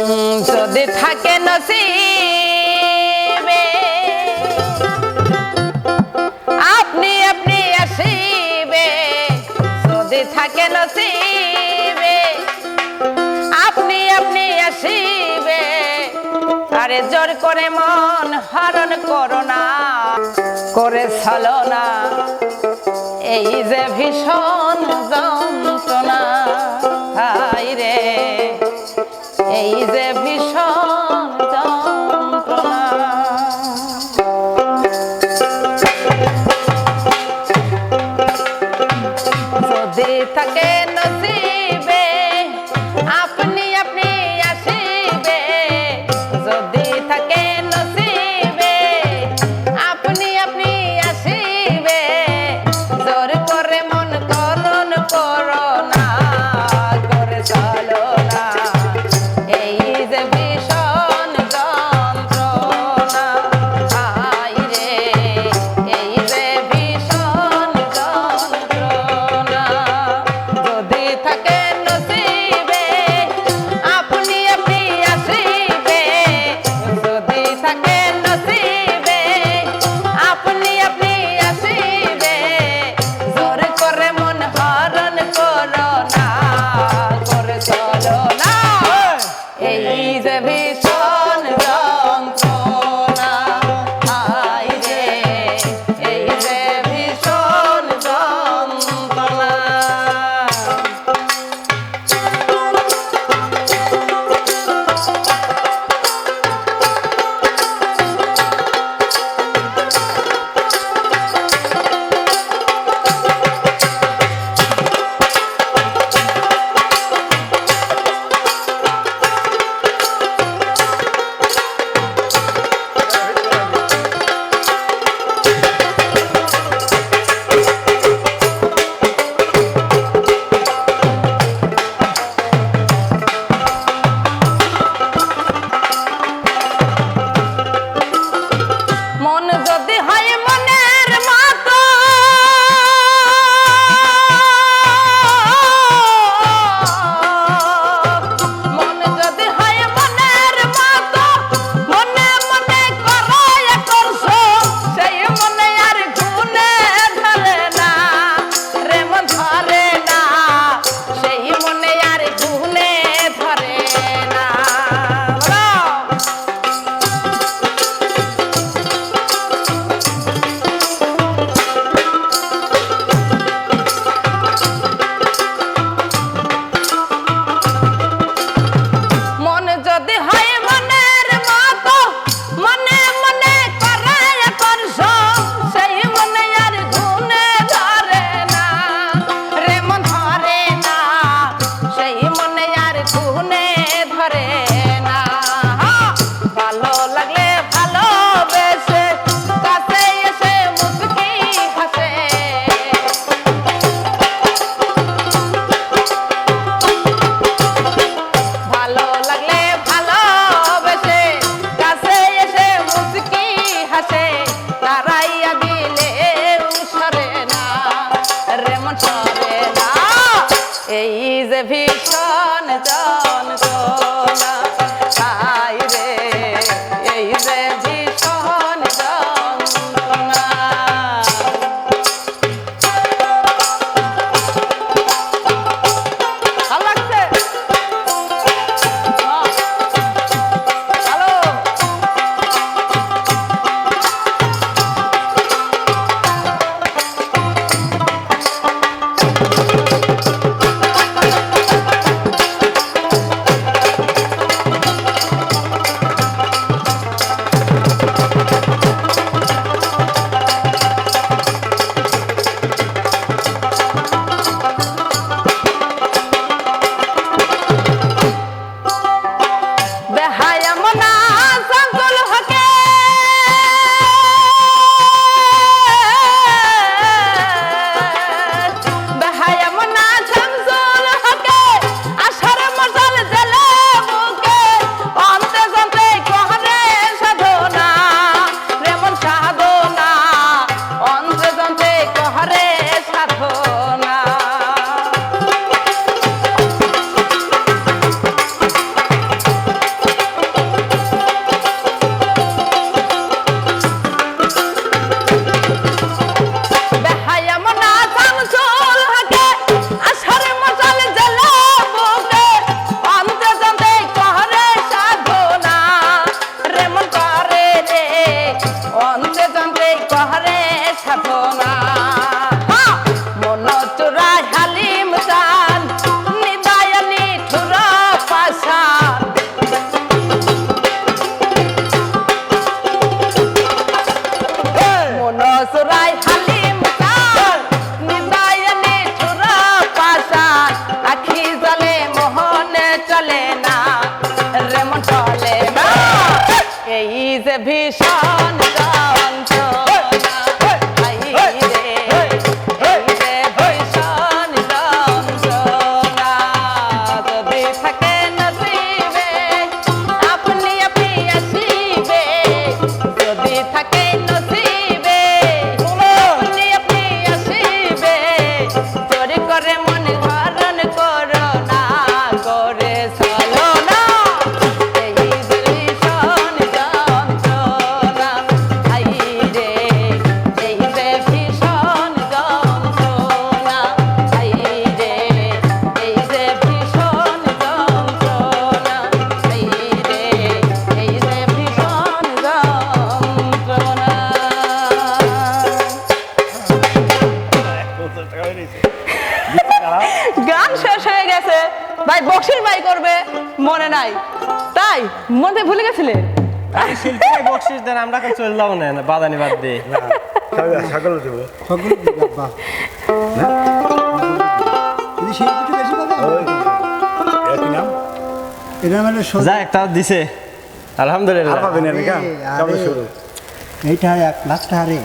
যদি থাকে নসিবে, আপনি আপনি আসিবে। যদি থাকে নসিবে, আপনি আপনি আসিবে। আরে জোর করে মন হরণ করোনা করে ছলনা এই যে ভীষণ যন্ত্রণা। যে থাকে নসিবে vision. ছোড়াই হালিম চাল নিদায়নে ছোড়া পাশাল। আখি জলে মোহনে চলে না, রেমন চলে না। এই যে ভীষণ গান শেষ হয়ে গেছে। ভাই বক্সিং ভাই করবে মনে নাই। তাই মনে ভুলে গেছিলে? আলহামদুলিল্লাহ। এইটা এক লাখ টাকা রে।